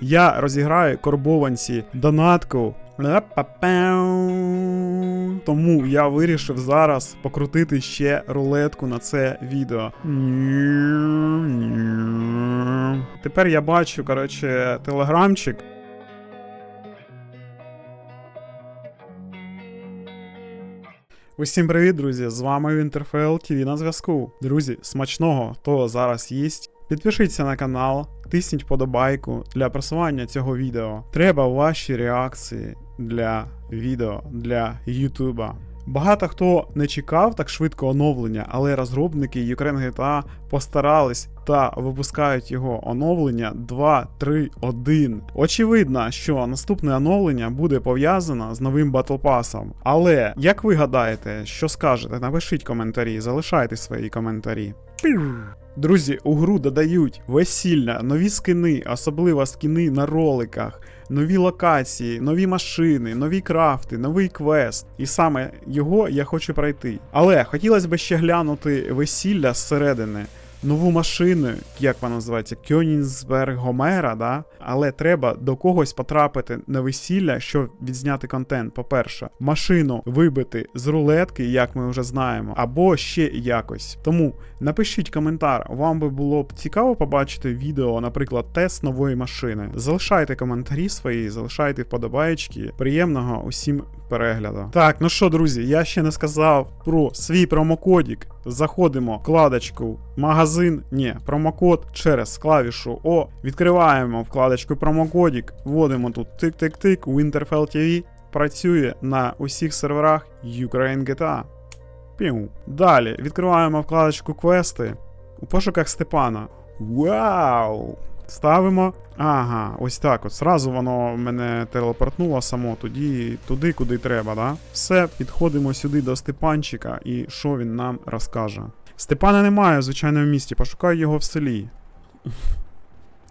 я розіграю корбованці донатку. Тому я вирішив зараз покрутити ще рулетку на це відео. Тепер я бачу, коротше, телеграмчик. Усім привіт, друзі! З вами Вінтерфел ТВ на зв'язку. Друзі, смачного, хто зараз їсть. Підпишіться на канал, тисніть подобайку для просування цього відео. Треба ваші реакції для відео для Ютуба. Багато хто не чекав так швидко оновлення, але розробники Ukraine GTA постарались та випускають його оновлення 2, 3, 1. Очевидно, що наступне оновлення буде пов'язано з новим Pass. Але як ви гадаєте, що скажете? Напишіть коментарі, залишайте свої коментарі. Друзі, у гру додають весілля, нові скини, особливо скини на роликах, нові локації, нові машини, нові крафти, новий квест. І саме його я хочу пройти. Але хотілося б ще глянути весілля зсередини. Нову машину, як вона називається, Кьонінсберг Гомера, да? але треба до когось потрапити на весілля, щоб відзняти контент. По-перше, машину вибити з рулетки, як ми вже знаємо, або ще якось. Тому напишіть коментар, вам би було б цікаво побачити відео, наприклад, тест нової машини. Залишайте коментарі свої, залишайте вподобаєчки. Приємного усім перегляду. Так, ну що, друзі, я ще не сказав про свій промокодік. Заходимо в вкладочку магазин, ні, промокод через клавішу О. Відкриваємо вкладочку промокодік, вводимо тут тик-тик-тик, Winterfell TV. Працює на усіх серверах Ukraine GTA. Піу. Далі відкриваємо вкладочку квести у пошуках Степана. Вау! Ставимо. Ага, ось так. От зразу воно мене телепортнуло само тоді, туди, куди треба, да? Все, підходимо сюди до Степанчика, і що він нам розкаже. Степана немає, звичайно, в місті, пошукаю його в селі.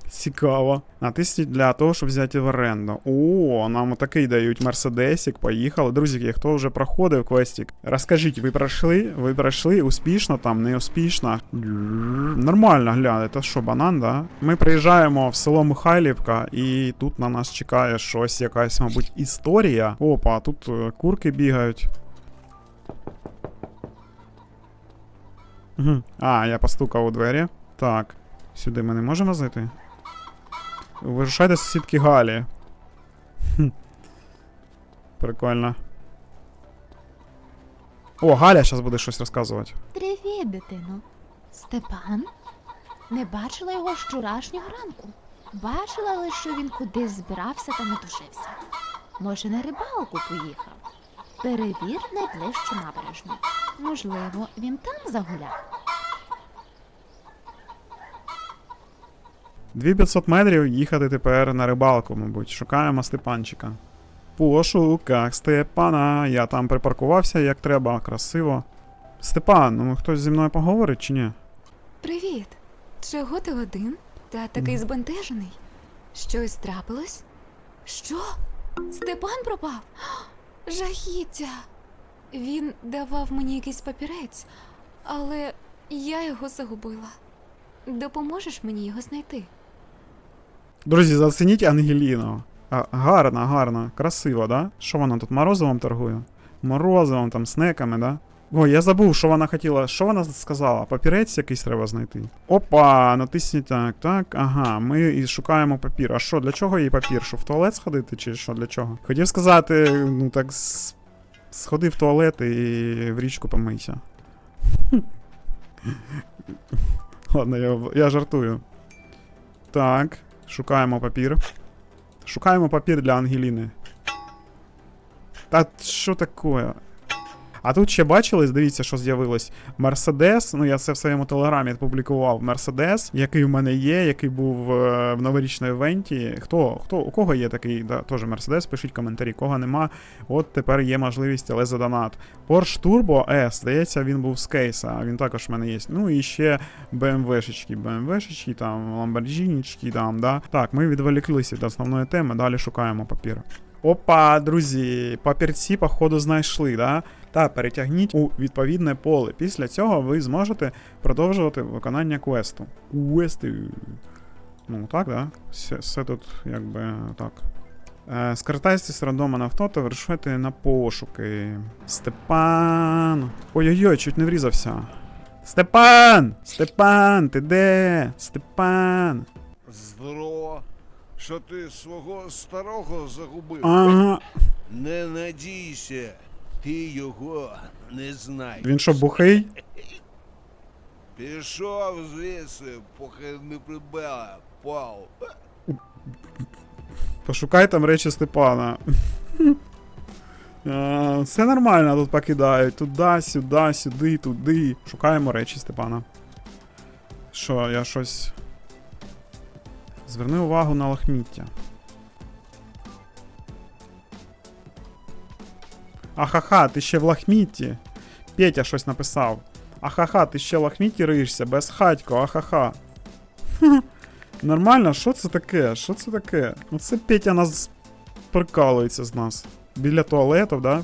Цікаво. Натисніть для того, щоб взяти в оренду. О, нам отакий дають мерседесик. Поїхали. Друзі, хто вже проходив квестик? Розкажіть, ви пройшли? Ви пройшли успішно там, не успішно? Нормально гляньте, це що, банан, да? Ми приїжджаємо в село Михайлівка, і тут на нас чекає щось, якась, мабуть, історія. Опа, тут е, курки бігають. А, я постукав у двері. Так. Сюди ми не можемо зайти? Вирушайте з сусідки Галі. Хм. Прикольно. О, Галя зараз буде щось розказувати. Привіт, дитино. Степан? Не бачила його з вчорашнього ранку. Бачила лише, що він кудись збирався та не душився. Може, на рибалку поїхав. Перевір найближчу набережну. Можливо, він там загуляв. 2500 метрів їхати тепер на рибалку, мабуть. Шукаємо Степанчика. Пошуках Степана. Я там припаркувався як треба, красиво. Степан, ну хтось зі мною поговорить чи ні? Привіт. Чого ти один? Та такий збентежений. Щось трапилось? Що? Степан пропав? Жахіття. Він давав мені якийсь папірець, але я його загубила. Допоможеш мені його знайти? Друзі, зацініть Ангеліну. А, гарна, гарна, красиво, да? Що вона тут морозивом торгує? Морозивом, там, снеками, да? Ой, я забув, що вона хотіла. Що вона сказала? Папірець якийсь треба знайти. Опа, натисніть так, так. Ага, ми і шукаємо папір. А що, для чого їй папір? Що в туалет сходити, чи що для чого? Хотів сказати, ну так сходи в туалет і в річку помийся. Ладно, я, я жартую. Так, шукаємо папір. Шукаємо папір для Ангеліни. Та що таке? А тут ще бачили, дивіться, що з'явилось. Мерседес. Ну, я це в своєму телеграмі публікував. Мерседес, який в мене є, який був е, в новорічному івенті. Хто, хто, у кого є такий да, теж Мерседес, пишіть коментарі, кого нема. От тепер є можливість, але за донат. Porsche Turbo S, здається, він був з кейса, він також в мене є. Ну і ще BMW-шечки, BMW-шечки, там, Lamborghini-чки, там, да. Так, ми відволіклися від основної теми, далі шукаємо папір. Опа, друзі, папірці, походу, знайшли, да? Та перетягніть у відповідне поле. Після цього ви зможете продовжувати виконання квесту. Квести. Ну, так, да? Все, все тут, якби, так. Е, скористайтеся з рандома на авто та вирішуйте на пошуки. Степан. Ой-ой-ой, чуть не врізався. Степан! Степан, ти де? Степан. Здорово. Що ти свого старого загубив? Ага. Не надійся, ти його не знаєш. Він що, бухий? Пішов звідси, поки не прибила, пав. Пошукай там речі Степана. Все нормально тут покидають. Туди, сюди, сюди, туди. Шукаємо речі Степана. Що, я щось. Зверни увагу на лахміття. Ахаха, ти ще в лахмітті. Петя щось написав. Ахаха, ти ще в лахмітті риєшся, без хатько, ахаха. Нормально, що це таке? Що це таке? Ну це Петя нас прикалується з нас. Біля туалетів, да?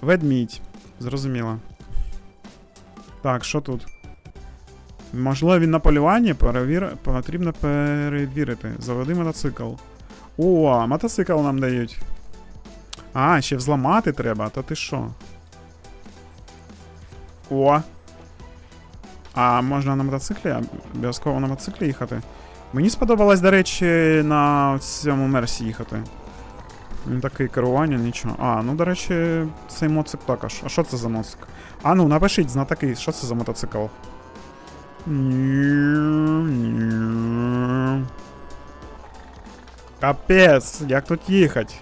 Ведмідь. Зрозуміло. Так, що тут? Можливо, він на полюванні Перевір... потрібно перевірити. Заведи мотоцикл. О, мотоцикл нам дають. А, ще взламати треба, то ти що? О. А можна на мотоциклі? Обов'язково на мотоциклі їхати. Мені сподобалось, до речі, на цьому мерсі їхати. Він такий керування, нічого. А, ну до речі, цей моцик також. А що це за моцик? А ну, напишіть знатоки, що це за мотоцикл. Капець, як тут їхати?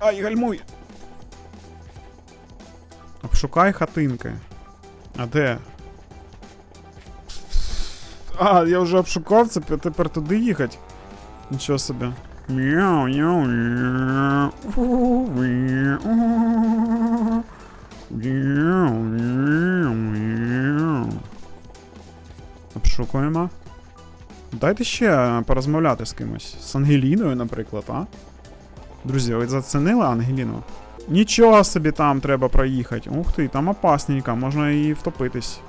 Ай, гальмуй! Обшукай хатинки. А де? А, я вже обшукав це, тепер туди їхати. Нічого собі. Мяу, мяу, мяу. Обшукуємо. Дайте ще порозмовляти з кимось. З Ангеліною, наприклад, а? Друзі, ви зацінили Ангеліну? Нічого собі там треба проїхати. Ух ти, там опасненько, можна і втопитись.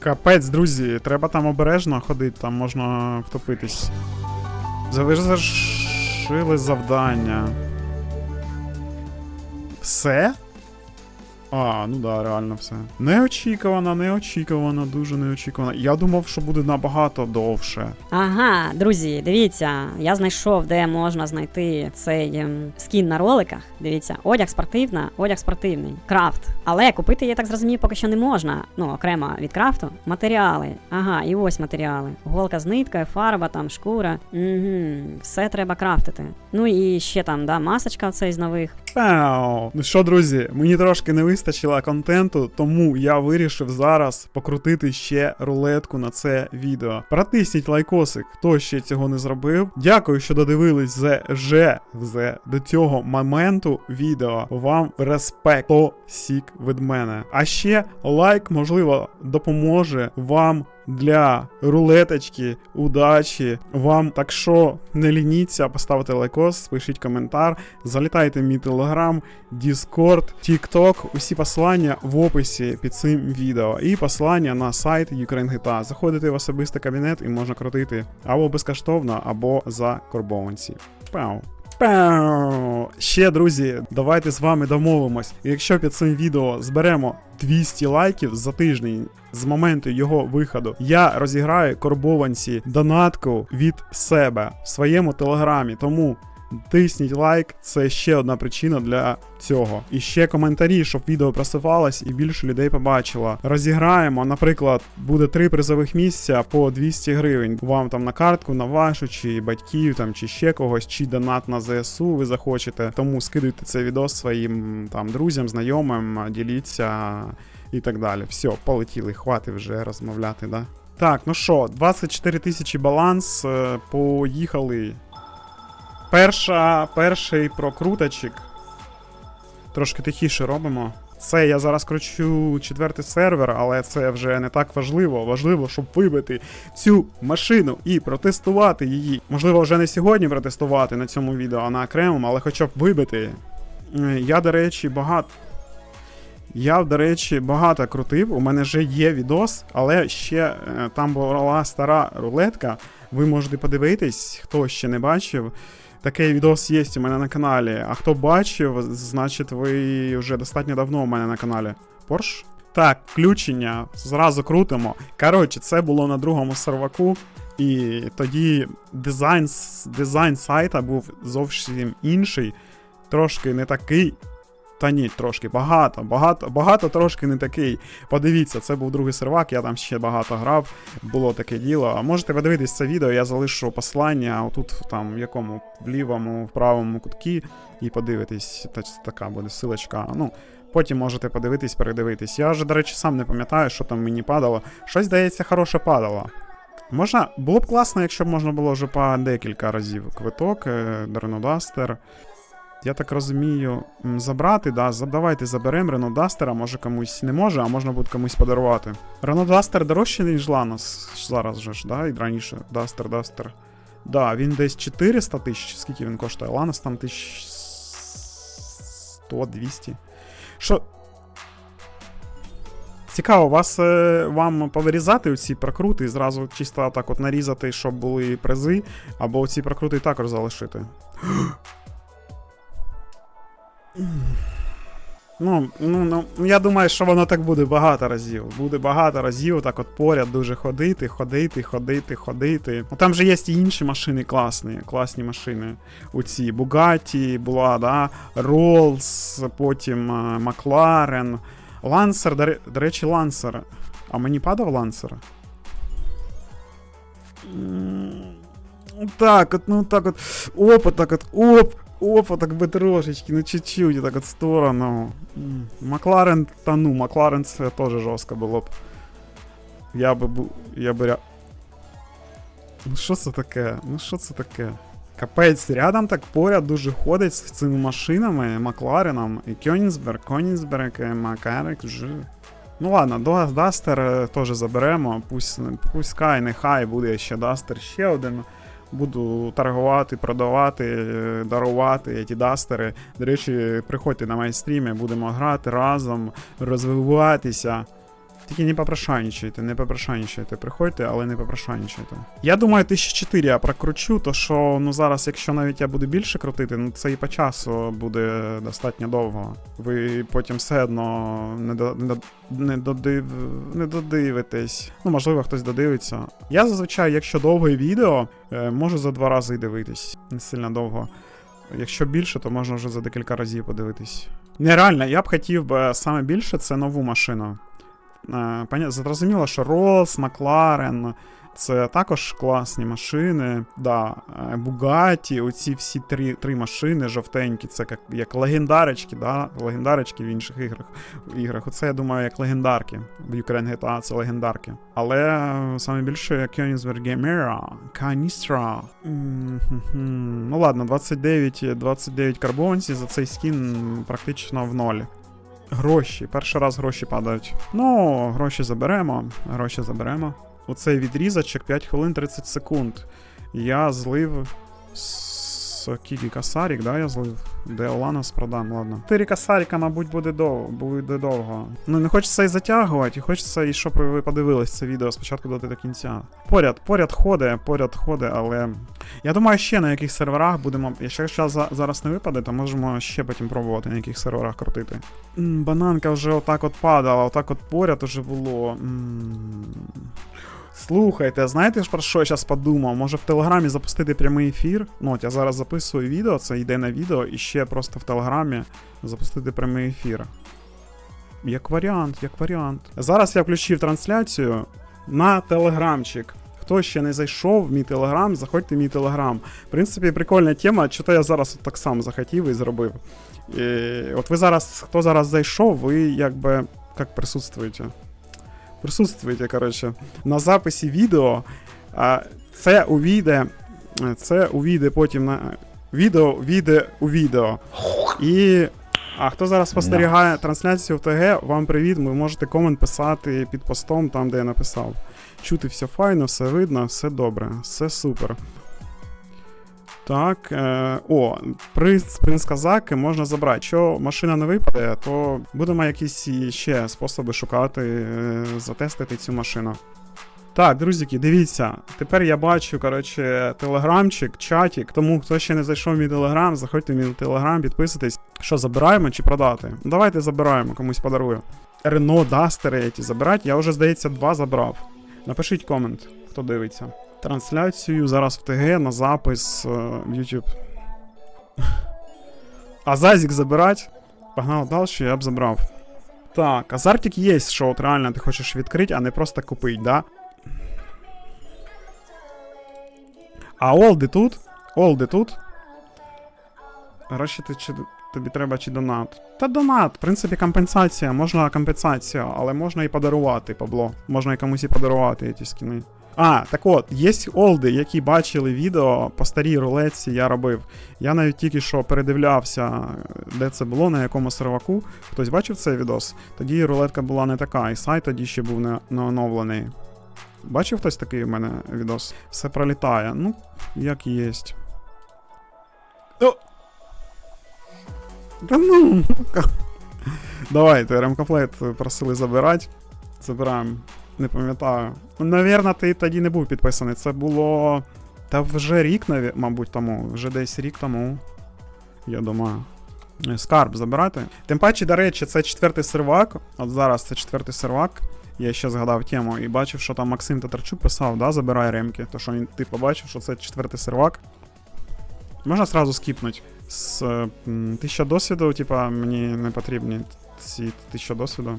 Капець, друзі, треба там обережно ходити, там можна втопитись. За- Ви ж зашили завдання. Все? А, ну да, реально все. Неочікувано, неочікувано, дуже неочікувано. Я думав, що буде набагато довше. Ага, друзі, дивіться, я знайшов, де можна знайти цей ем, скін на роликах. Дивіться, одяг спортивна, одяг спортивний, крафт. Але купити я так зрозумів, поки що не можна. Ну, окремо від крафту. Матеріали. Ага, і ось матеріали. Голка з ниткою, фарба, там, шкура. Угу, все треба крафтити. Ну і ще там, да, масочка оцей з нових. Пау. Ну що, друзі, мені трошки не вистачило контенту, тому я вирішив зараз покрутити ще рулетку на це відео. Протисніть лайкосик, хто ще цього не зробив. Дякую, що додивились зе- вже до цього моменту відео. Вам респект, то сік від мене. А ще лайк, можливо, допоможе вам для рулеточки, удачі вам. Так що не лініться, поставити лайкос, пишіть коментар, залітайте в мій телеграм, Discord, TikTok. Усі посилання в описі під цим відео. І посилання на сайт UkraineGTA. Заходите в особистий кабінет і можна крутити або безкоштовно, або за карбованці. Пау. Пау! Ще, друзі, давайте з вами домовимось. Якщо під цим відео зберемо 200 лайків за тиждень з моменту його виходу, я розіграю карбованці донатку від себе в своєму телеграмі. Тому тисніть лайк, це ще одна причина для цього. І ще коментарі, щоб відео просувалось і більше людей побачило. Розіграємо, наприклад, буде три призових місця по 200 гривень. Вам там на картку, на вашу, чи батьків, там, чи ще когось, чи донат на ЗСУ ви захочете. Тому скидуйте цей відео своїм там друзям, знайомим, діліться і так далі. Все, полетіли, хватить вже розмовляти, да? Так, ну що, 24 тисячі баланс, е, поїхали. Перша, перший прокруточок. Трошки тихіше робимо. Це я зараз кручу четвертий сервер, але це вже не так важливо. Важливо, щоб вибити цю машину і протестувати її. Можливо, вже не сьогодні протестувати на цьому відео, а на окремому, але хоча б вибити. Е, Я, до речі, багато. Я, до речі, багато крутив. У мене вже є відос, але ще е, там була стара рулетка. Ви можете подивитись, хто ще не бачив. Такий відос є у мене на каналі. А хто бачив, значить ви вже достатньо давно у мене на каналі. Порш? Так, включення. Зразу крутимо. Коротше, це було на другому серваку. І тоді дизайн, дизайн сайта був зовсім інший, трошки не такий. Та ні, трошки багато, багато, багато трошки не такий. Подивіться, це був другий сервак, я там ще багато грав, було таке діло. Можете подивитись це відео, я залишу послання отут, там, в якому в лівому, в правому куткі, і подивитись. Та- Така буде силочка. Ну, потім можете подивитись, передивитись. Я вже, до речі, сам не пам'ятаю, що там мені падало. Щось, здається, хороше падало. Можна, було б класно, якщо б можна було вже по декілька разів квиток, е, Duster. Я так розумію, забрати, да, давайте заберемо Duster, може комусь не може, а можна буде комусь подарувати. Duster дорожче, ніж Lanos зараз же ж, да, і раніше Duster, Duster. Да, він десь 400 тисяч, скільки він коштує? Lanos там 1100-200. Що, Цікаво, вас е, вам повирізати ці прокрути і зразу чисто так от нарізати, щоб були призи, або ці прокрути також залишити. Ну, ну, ну, я думаю, що воно так буде багато разів. Буде багато разів, так от поряд дуже ходити, ходити, ходити, ходити. Ну там же є і інші машини класні, класні машини. У ці Bugatti була, да, Rolls, потім е, Макларен. Лансер, до, речі, Лансер. А мені падав Лансер? Так, от, ну так от. Опа, так от, оп, опа, так би трошечки, ну чуть-чуть, так от сторону. Макларен, та ну, Макларен це теж жорстко було б. Я би був. Я би. Ну що це таке? Ну що це таке? Капець, рядом так поряд дуже ходить з цими машинами, Маклареном і Кьонігсберг, Конігсберг, е, Макарек, вже. Ну ладно, Дастер теж заберемо. Пусть, пускай, нехай буде ще Дастер ще один. Буду торгувати, продавати, е, дарувати ті дастери. До речі, приходьте на мої стріми, будемо грати разом, розвиватися. Тільки не попрошайничайте, не попрошайничайте. Приходьте, але не попрошайничайте. Я думаю, 1004 я прокручу, то що ну зараз, якщо навіть я буду більше крутити, ну це і по часу буде достатньо довго. Ви потім все одно не, до, не, не, додив, не додивитесь. Ну, можливо, хтось додивиться. Я зазвичай, якщо довге відео, е, можу за два рази й дивитись. Не сильно довго. Якщо більше, то можна вже за декілька разів подивитись. Нереально, я б хотів би саме більше це нову машину. Е, Зрозуміло, що Rolls, Макларен це також класні машини. Да, е, Bugatti, оці всі три, три машини жовтенькі, це як, як легендарочки, да? легендарочки в інших іграх. іграх. Оце, я думаю, як легендарки. В Ukraine GTA це легендарки. Але е, саме більше Koenigsberg Gemera, Canistра. Ну ладно, 29, 29 карбонців за цей скін практично в ноль. Гроші. Перший раз гроші падають. Ну, гроші заберемо. Гроші заберемо. Оцей відрізочок 5 хвилин 30 секунд. Я злив. Скільки касарік, да, я злив? Де Оланос продам, ладно. 4 касаріка, мабуть, буде довго. Буде довго. Ну, не хочеться і затягувати, і хочеться, і щоб ви подивились це відео спочатку до до кінця. Поряд, поряд ходить, поряд ходить, але. Я думаю, ще на яких серверах будемо. Якщо зараз, зараз не випаде, то можемо ще потім пробувати на яких серверах крутити. М, бананка вже отак от падала, отак от поряд уже було. М. Слухайте, знаєте ж про що я зараз подумав? Може в Телеграмі запустити прямий ефір? Ну, от я зараз записую відео, це йде на відео, і ще просто в Телеграмі запустити прямий ефір. Як варіант, як варіант. Зараз я включив трансляцію на телеграмчик. Хто ще не зайшов в мій телеграм, заходьте в мій телеграм. В принципі, прикольна тема, що то я зараз от так само захотів і зробив. І, от ви зараз, хто зараз зайшов, ви якби як присутствуєте. Присутствуєте, коротше, на записі відео. А, це увійде. Це увійде потім на. Відео увійде у відео. І. А хто зараз спостерігає трансляцію в ТГ, вам привіт. Ви можете комент писати під постом, там, де я написав. Чути все файно, все видно, все добре, все супер. Так, е, о, принц казаки можна забрати. Якщо машина не випаде, то будемо якісь ще способи шукати, е, затестити цю машину. Так, друзіки, дивіться. Тепер я бачу, коротше, телеграмчик, чатик. Тому хто ще не зайшов в мій телеграм, заходьте в мій телеграм, підписуйтесь. Що, забираємо чи продати? Давайте забираємо, комусь подарую. Рено Дастери які забирати. Я вже, здається, два забрав. Напишіть комент, хто дивиться. Трансляцію зараз в ТГ на запис е, в YouTube. А Зазік забирать. Погнали далі, я б забрав. Так, азартик є, що от реально ти хочеш відкрити, а не просто купити, да? А Олди тут? Олди тут? Гроші ти чи тобі треба чи донат? Та донат, в принципі, компенсація. Можна компенсація, але можна і подарувати, Пабло. Можна і комусь і подарувати ці скіни. А, так от, є олди, які бачили відео по старій рулетці я робив. Я навіть тільки що передивлявся, де це було, на якому серваку. Хтось бачив цей відос? Тоді рулетка була не така, і сайт тоді ще був не, не оновлений. Бачив хтось такий у мене відос? Все пролітає. Ну, як єсть. О! Та ну. Давайте, ремкомплект просили забирати. Забираємо. Не пам'ятаю. Навірно, ти тоді не був підписаний. Це було. Та вже рік, мабуть, тому. Вже десь рік тому. Я думаю. Е, Скарб забирати. Тим паче, до речі, це четвертий сервак. От зараз це четвертий сервак. Я ще згадав тему і бачив, що там Максим Татарчук писав, да, забирай ремки. То що він ти побачив, що це четвертий сервак. Можна сразу скіпнути. З тисяча досвіду, типа, мені не потрібні ці тисяча досвіду.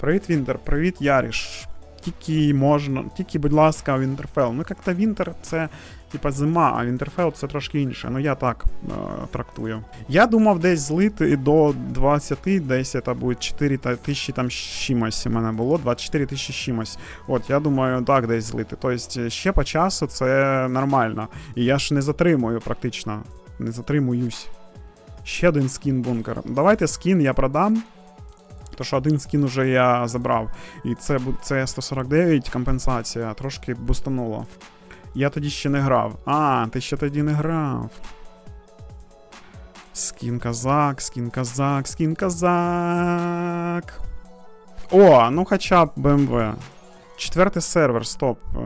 Привіт, Вінтер, привіт, Яріш. Тільки можна, тільки, будь ласка, Вінтерфел. Ну, як-то Вінтер це типа зима, а Вінтерфел це трошки інше. Ну я так е, трактую. Я думав десь злити до 20, десь це буде 4 тисячі там чимось у мене було, 24 тисячі чимось. От, я думаю, так десь злити. Тобто ще по часу це нормально. І я ж не затримую практично. Не затримуюсь. Ще один скін бункер. Давайте скін я продам. То що один скін уже я забрав. І це, це 149 компенсація, трошки бустануло. Я тоді ще не грав. А, ти ще тоді не грав. Скін казак, скін казак, скін казак. О, ну хоча б БМВ. Четвертий сервер, стоп. Е,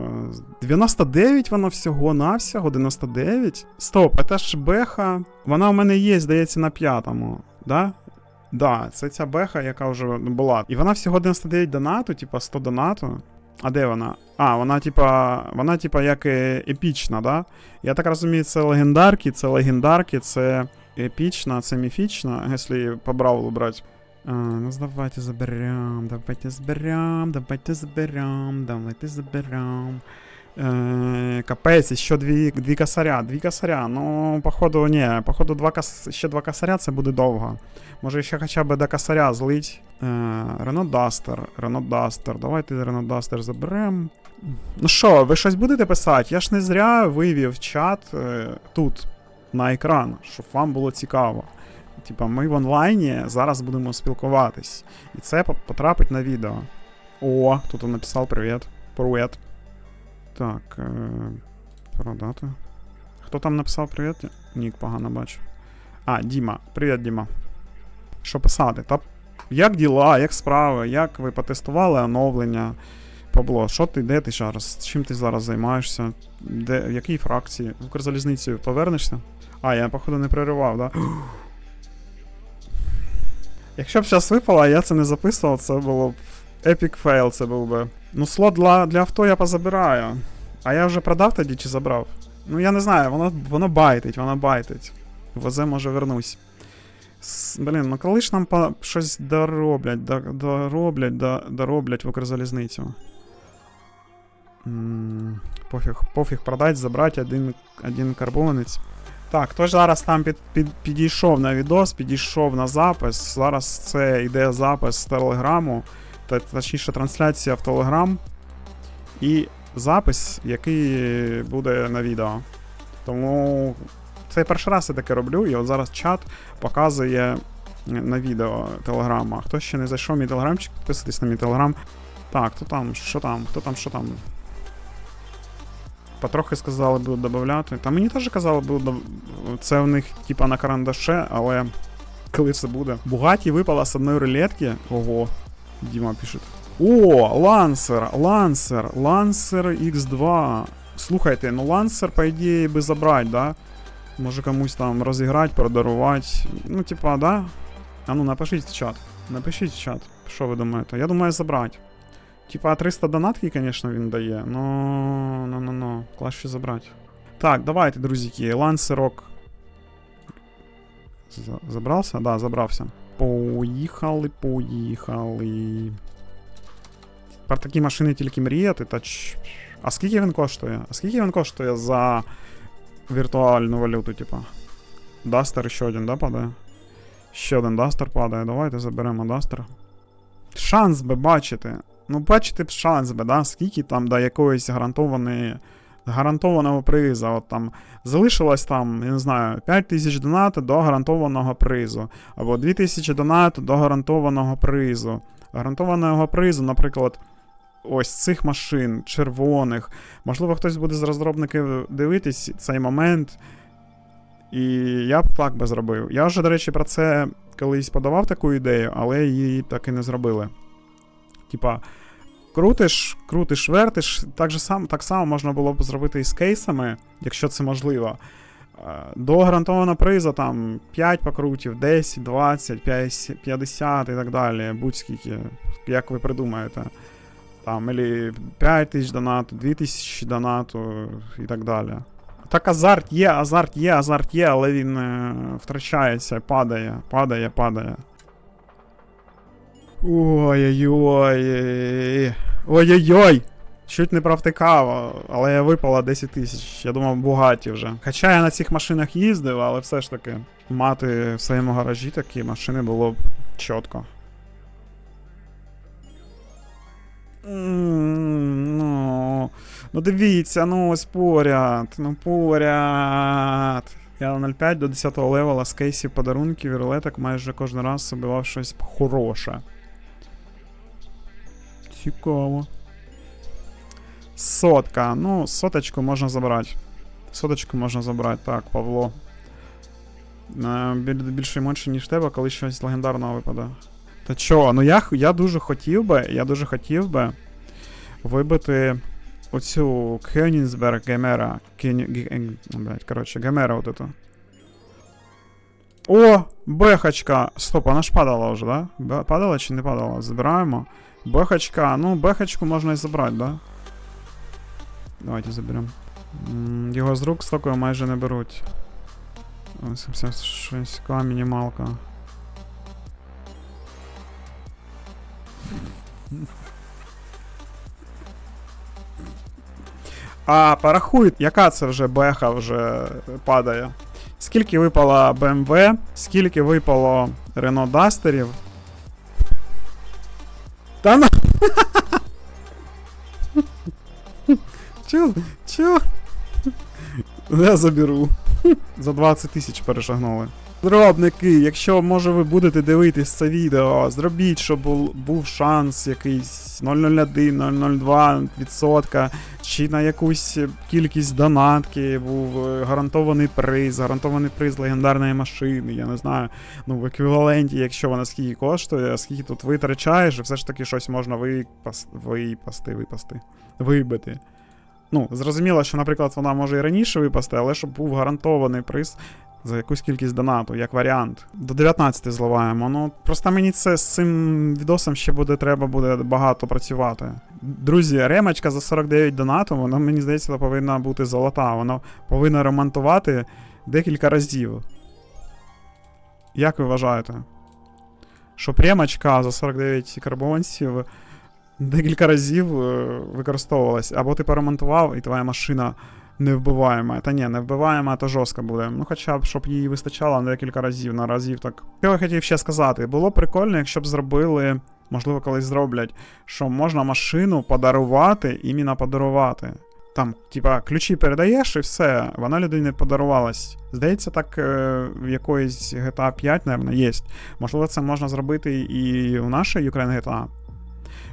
99 воно всього навсього 99. Стоп, це ж беха. Вона у мене є, здається, на п'ятому. Да? Да, це ця беха, яка вже була. І вона всього 99 донату, типа 100 донату. А де вона? А, вона, типа, вона, типа, як е, епічна, да? Я так розумію, це легендарки, це легендарки, це епічна, це міфічна, якщо по бравлу брати. А, ну давайте заберем, давайте заберем, давайте заберем, давайте заберем. Е, капець, ще дві, дві косаря, дві косаря. Ну, походу, ні, походу, два кос... ще два косаря це буде довго. Може ще хоча б до косаря злить. Е, Дастер, Рено Дастер. Давайте Рено Дастер заберем. Ну що, ви щось будете писати? Я ж не зря вивів чат е, тут, на екран, щоб вам було цікаво. Типа, ми в онлайні зараз будемо спілкуватись. І це потрапить на відео. О, тут він написав привіт. Привіт. Так. Е, продати. Хто там написав привіт? Нік погано бачу. А, Діма. Привіт, Діма. Що писати? Та як діла, як справи, як ви потестували оновлення? Пабло, що ти, де ти зараз? Чим ти зараз займаєшся? Де, в якій фракції? В Укрзалізницю повернешся? А, я, походу, не переривав, да? Якщо б зараз випало, а я це не записував, це було б epic fail, це був би. Ну, слот для, для авто я позабираю. А я вже продав тоді чи забрав? Ну, я не знаю, воно, воно байтить, воно байтить. Возе може вернусь. С- Блін, ну коли ж нам по, щось дороблять, до, дороблять, до, дороблять в Укрзалізницю. М, Пофіг, пофіг продать, забрати один, один карбованець. Так, хто ж зараз там під, під, підійшов на відос, підійшов на запис. Зараз це йде запис з телеграму, точніше трансляція в Телеграм. І запис, який буде на відео. Тому це перший раз я таке роблю, і от зараз чат показує на відео телеграма. Хто ще не зайшов в мій телеграмчик, підписуйтесь на мій телеграм. Так, хто там, що там, хто там, що там. Потрохи сказали, будуть додати. Та мені теж казали, будуть це в них типа на карандаше, але коли це буде. Бугаті випала з одної рулетки. Ого, Діма пише. О, лансер, лансер, лансер X2. Слухайте, ну лансер, по ідеї, би забрати, да? Може комусь там розіграти, подарувати. Ну, типа, да? А ну напишіть в чат. Напишіть в чат, що ви думаєте. Я думаю, забрати. Типа 300 донатки, звісно, він дає, но. Ну, ну, ну, краще забрати. Так, давайте, друзіки, лансерок. За- Забрався? Да, забрався. Поїхали, поїхали. Про такі машини тільки мріяти, та ч... А скільки він коштує? А скільки він коштує за віртуальну валюту, типа? Дастер ще один, да, падає? Ще один дастер падає. Давайте заберемо дастер. Шанс би бачити. Ну, бачити б шанс би, да? Скільки там до якоїсь гарантованої. Гарантованого приза. От там залишилось там, я не знаю, 5 тисяч донату до гарантованого призу. Або 2 тисячі донату до гарантованого призу. Гарантованого призу, наприклад, ось цих машин, червоних. Можливо, хтось буде з розробників дивитись цей момент. І я б так би зробив. Я вже, до речі, про це колись подавав таку ідею, але її так і не зробили. Типа, крутиш, крутиш, вертиш, так, же сам, так само можна було б зробити і з кейсами, якщо це можливо. Е, До гарантованого приза там 5 покрутів, 10, 20, 50 і так далі. Будь-скільки, як ви придумаєте. Там, или 5 тисяч донату, 2 тисячі донату і так далі. Так азарт є, азарт є, азарт є, але він е, втрачається, падає, падає, падає. Ой-ой-ой. Ой-ой-ой. Чуть не провтикав, але випало 10 тисяч. Я думав, бугаті вже. Хоча я на цих машинах їздив, але все ж таки мати в своєму гаражі такі машини було б чітко. Ну, ну дивіться, ну ось поряд, ну поряд. Я 0,5 до 10 левела з кейсів подарунків і рулеток майже кожен раз собивав щось хороше. Цікаво. Сотка. Ну, соточку можна забрати. Соточку можна забрати, так, Павло. Е, біль- Більше емоцій, ніж тебе, коли щось легендарного випаде. Та чо, ну я, я дуже хотів би, я дуже хотів би вибити оцю Кёнігсберг Гемера. Г- коротше, Гемера от эту. О, бехочка. Стоп, вона ж падала вже, да? Падала чи не падала? Забираємо. Бехочка, ну, бехочку можна і забрати, да? Давайте заберемо. Його з рук з такою майже не беруть. 76к мінімалка. А, порахуй, яка це вже беха вже падає. Скільки випало BMW, скільки випало Renault Дастерів. Та на. Чо? Чо? Я заберу. За 20 тисяч перешагнули. Зробники, якщо може ви будете дивитись це відео, зробіть, щоб був, був шанс якийсь 001, 002 відсотка, чи на якусь кількість донатки, був е, гарантований приз, гарантований приз легендарної машини, я не знаю. Ну, в еквіваленті, якщо вона скільки коштує, скільки тут витрачаєш, і все ж таки щось можна випас, випасти, випасти, вибити. Ну, зрозуміло, що, наприклад, вона може і раніше випасти, але щоб був гарантований приз за якусь кількість донату, як варіант. До 19 зливаємо. Ну, просто мені це з цим відосом ще буде треба буде багато працювати. Друзі, ремочка за 49 донату, вона, мені здається, повинна бути золота. Вона повинна ремонтувати декілька разів. Як ви вважаєте? Щоб ремочка за 49 карбонців декілька разів е, використовувалась. Або ти поремонтував, і твоя машина невбиваєма. Та ні, невбиваєма, то жорстко буде. Ну, хоча б, щоб її вистачало на декілька разів, на разів так. Що я хотів ще сказати, було прикольно, якщо б зробили, можливо, колись зроблять, що можна машину подарувати, іменно подарувати. Там, типа, ключі передаєш і все, вона людині подарувалась. Здається, так е, в якоїсь GTA 5, мабуть, є. Можливо, це можна зробити і у нашій Ukraine GTA.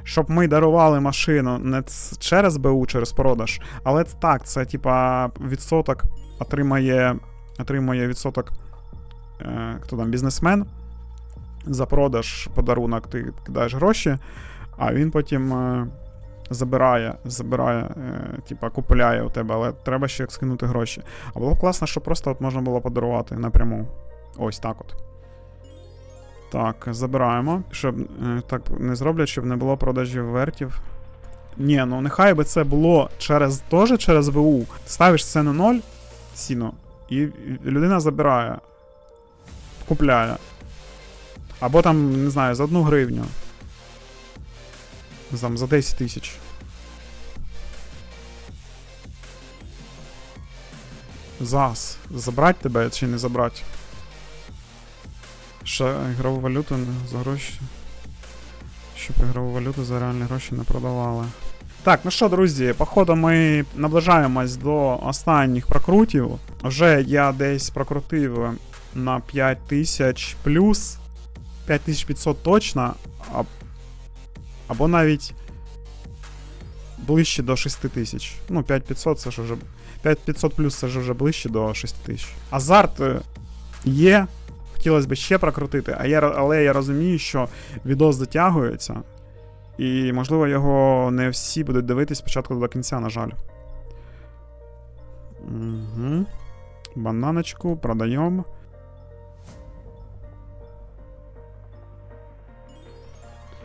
Щоб ми дарували машину не через БУ, через продаж, але так, це типа відсоток отримає, отримує відсоток е, хто там, бізнесмен за продаж подарунок, ти кидаєш гроші, а він потім е, забирає, забирає, е, типа купляє у тебе, але треба ще скинути гроші. А було б класно, щоб просто от можна було подарувати напряму. Ось так от. Так, забираємо. Щоб е, так не зроблять, щоб не було продажів вертів. Ні, ну нехай би це було через теж через БУ. Ставиш це на 0 ціну, і людина забирає. Купляє. Або там, не знаю, за одну гривню. Там, за 10 тисяч. Зас. Забрать тебе чи не забрать? Ще ігрову валюту за гроші. Щоб ігрову валюту за реальні гроші не продавали. Так, ну що, друзі, походу ми наближаємось до останніх прокрутів. Вже я десь прокрутив на 5000 плюс. 5500 точно. Або навіть ближче до 6000. Ну, 5500 це ж вже. 5500 плюс це ж вже ближче до 6000. Азарт е, є. Хотілося б ще прокрутити, а я, але я розумію, що відос затягується. І, можливо, його не всі будуть дивитись спочатку до кінця, на жаль. Угу. Бананочку продаємо.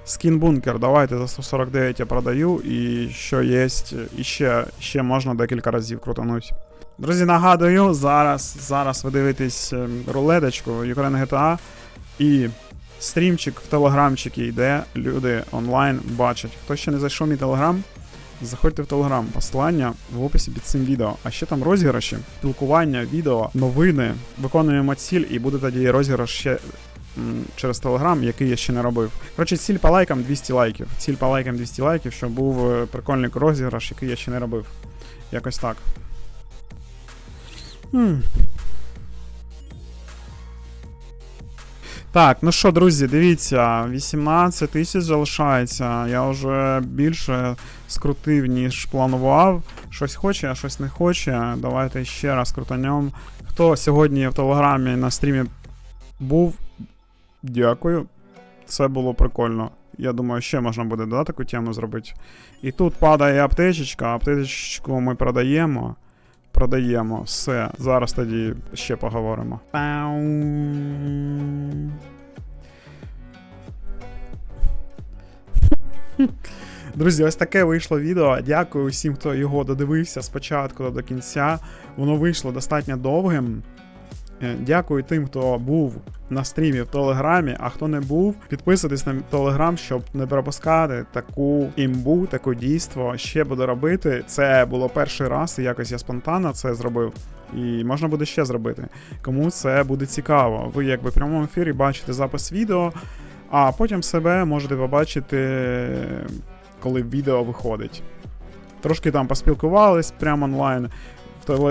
Скін бункер, давайте за 149 я продаю, і що є, і ще, ще можна декілька разів крутануть. Друзі, нагадую, зараз, зараз ви дивитесь ем, рулеточку Ukraine GTA і стрімчик в телеграмчики йде, люди онлайн бачать. Хто ще не зайшов мій телеграм, заходьте в телеграм. Посилання в описі під цим відео. А ще там розіграші, спілкування, відео, новини. Виконуємо ціль і буде тоді розіграш ще через телеграм, який я ще не робив. Коротше, ціль по лайкам 200 лайків. Ціль по лайкам 200 лайків, щоб був е, прикольний розіграш, який я ще не робив. Якось так. Хм. Так, ну що, друзі, дивіться, 18 тисяч залишається. Я вже більше скрутив, ніж планував. Щось хоче, а щось не хоче. Давайте ще раз крутанем. Хто сьогодні в телеграмі на стрімі був, дякую. Це було прикольно. Я думаю, ще можна буде да, таку тему зробити. І тут падає аптечечка, аптечечку ми продаємо. Продаємо. Все. Зараз тоді ще поговоримо. Друзі, ось таке вийшло відео. Дякую всім, хто його додивився спочатку до кінця. Воно вийшло достатньо довгим. Е, Дякую тим, хто був на стрімі в Телеграмі, а хто не був, підписуйтесь на Телеграм, щоб не пропускати таку імбу, таке дійство. Ще буду робити. Це було перший раз, і якось я спонтанно це зробив. І можна буде ще зробити. Кому це буде цікаво. Ви якби в прямому ефірі бачите запис відео, а потім себе можете побачити, коли відео виходить. Трошки там поспілкувались прямо онлайн.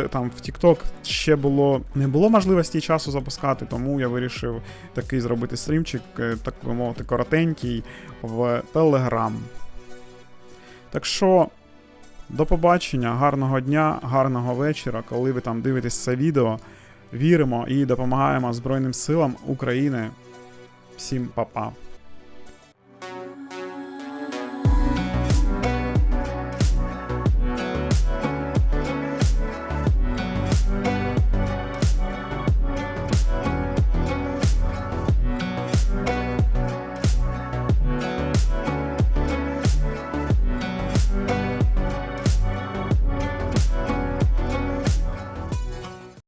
Там в TikTok ще було не було можливості часу запускати, тому я вирішив такий зробити стрімчик, е, так би мовити, коротенький в Telegram. Так що, до побачення, гарного дня, гарного вечора, коли ви там дивитесь це відео. Віримо і допомагаємо Збройним силам України. Всім па-па.